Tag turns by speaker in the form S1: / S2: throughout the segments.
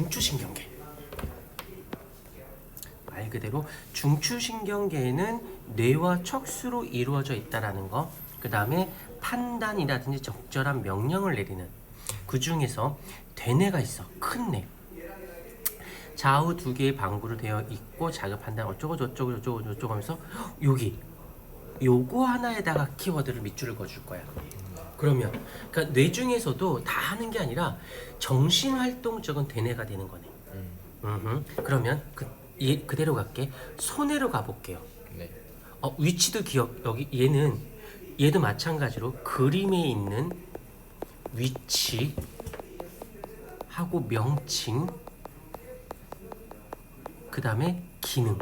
S1: 중추신경계. 말 그대로 중추신경계에는 뇌와 척수로 이루어져 있다라는 거. 그 다음에 판단이라든지 적절한 명령을 내리는 그 중에서 대뇌가 있어. 큰 뇌. 좌우 두 개의 방구로 되어 있고 자극 판단 어쩌고 저쩌고 저쩌고 저쩌고 하면서 여기 요거 하나에다가 키워드를 밑줄을 그어줄 거야. 그러면 그러니까 뇌 중에서도 다 하는 게 아니라 정신 활동적인 대뇌가 되는 거네.
S2: 음.
S1: 음흠. 그러면 그 얘, 그대로 갈게. 손해로 가볼게요.
S2: 네.
S1: 어, 위치도 기억 여기 얘는 얘도 마찬가지로 그림에 있는 위치 하고 명칭 그 다음에 기능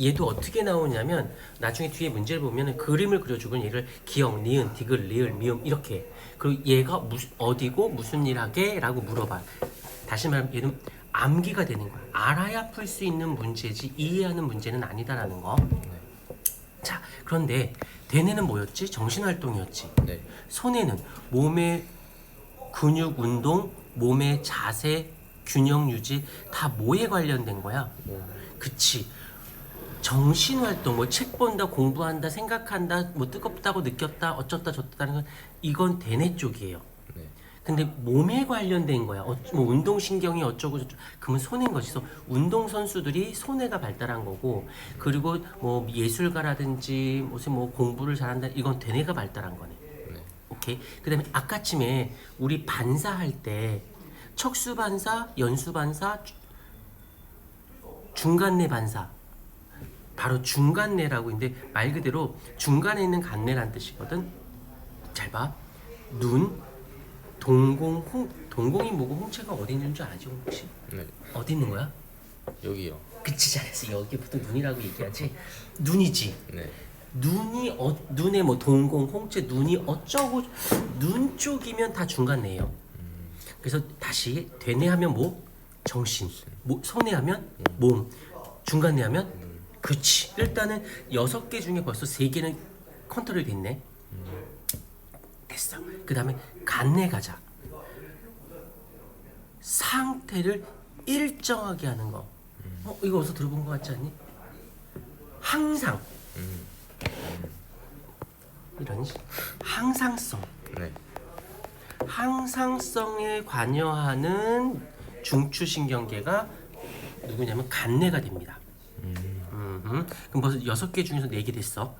S1: 얘도 어떻게 나오냐면 나중에 뒤에 문제를 보면 그림을 그려주고 얘를 기억, 니은, 디귿, 리을, 미음 이렇게 그리고 얘가 무슨 어디고 무슨 일 하게 라고 물어봐 다시 말하면 얘는 암기가 되는 거야 알아야 풀 수 있는 문제지 이해하는 문제는 아니다라는 거 자, 그런데 대뇌는 뭐였지? 정신활동이었지.
S2: 네.
S1: 손해는 몸의 근육 운동, 몸의 자세, 균형 유지 다 뭐에 관련된 거야? 그치. 정신 활동, 뭐책 본다, 공부한다, 생각한다, 뭐 뜨겁다고 느꼈다, 어쩌다 저쩌다는 건 이건 대뇌 쪽이에요.
S2: 네.
S1: 근데 몸에 관련된 거야. 어, 뭐 운동 신경이 어쩌고 저쩌고. 그러면 손해인 거지. 그래서 운동 선수들이 손해가 발달한 거고, 그리고 뭐 예술가라든지 무슨 뭐 공부를 잘한다. 이건 대뇌가 발달한 거네.
S2: 네.
S1: 오케이. 그 다음에 아까쯤에 우리 반사할 때 척수 반사, 연수 반사, 주- 중간내 반사. 바로 중간내라고 있는데 말 그대로 중간에 있는 간내란 뜻이거든. 잘 봐. 눈, 동공, 홍, 동공이 뭐고 홍채가 어디 있는 줄 아지 혹시?
S2: 네.
S1: 어디 있는 거야?
S2: 여기요.
S1: 그치 잘했어. 여기 보통 눈이라고 얘기하지. 눈이지.
S2: 네.
S1: 눈이 어, 눈에 뭐 동공, 홍채, 눈이 어쩌고 눈 쪽이면 다 중간내예요. 그래서 다시 되뇌하면 뭐 정신, 뭐 손해하면 몸, 중간내하면 그치. 일단은 여섯 개 중에 벌써 세 개는 컨트롤 됐네. 됐어. 그 다음에 간내 가자. 상태를 일정하게 하는 거. 어 이거 어디서 들어본 것 같지 않니? 항상
S2: 음.
S1: 이런 식. 항상성.
S2: 네.
S1: 항상성에 관여하는 중추신경계가 누구냐면 간내가 됩니다. 그럼 벌써 여섯 개 중에서 네 개 됐어.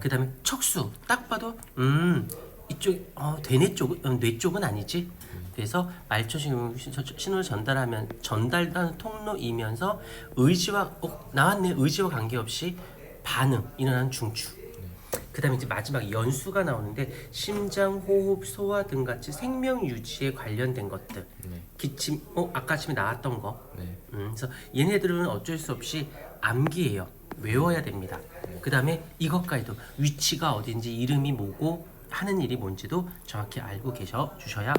S1: 그 다음에 척수 딱 봐도 음 이쪽 어, 대뇌 쪽, 어, 뇌 쪽은 아니지. 그래서 말초 신- 신호를 전달하면 전달하는 통로이면서 의지와 어, 나왔네 의지와 관계없이 반응 일어나는 중추. 그다음에 이제 마지막 연수가 나오는데 심장, 호흡, 소화 등 같이 생명 유지에 관련된 것들.
S2: 네.
S1: 기침, 어 아까 아침에 나왔던 거.
S2: 네.
S1: 음, 그래서 얘네들은 어쩔 수 없이 암기예요. 외워야 됩니다. 그 다음에 이것까지도 위치가 어딘지 이름이 뭐고 하는 일이 뭔지도 정확히 알고 계셔 주셔야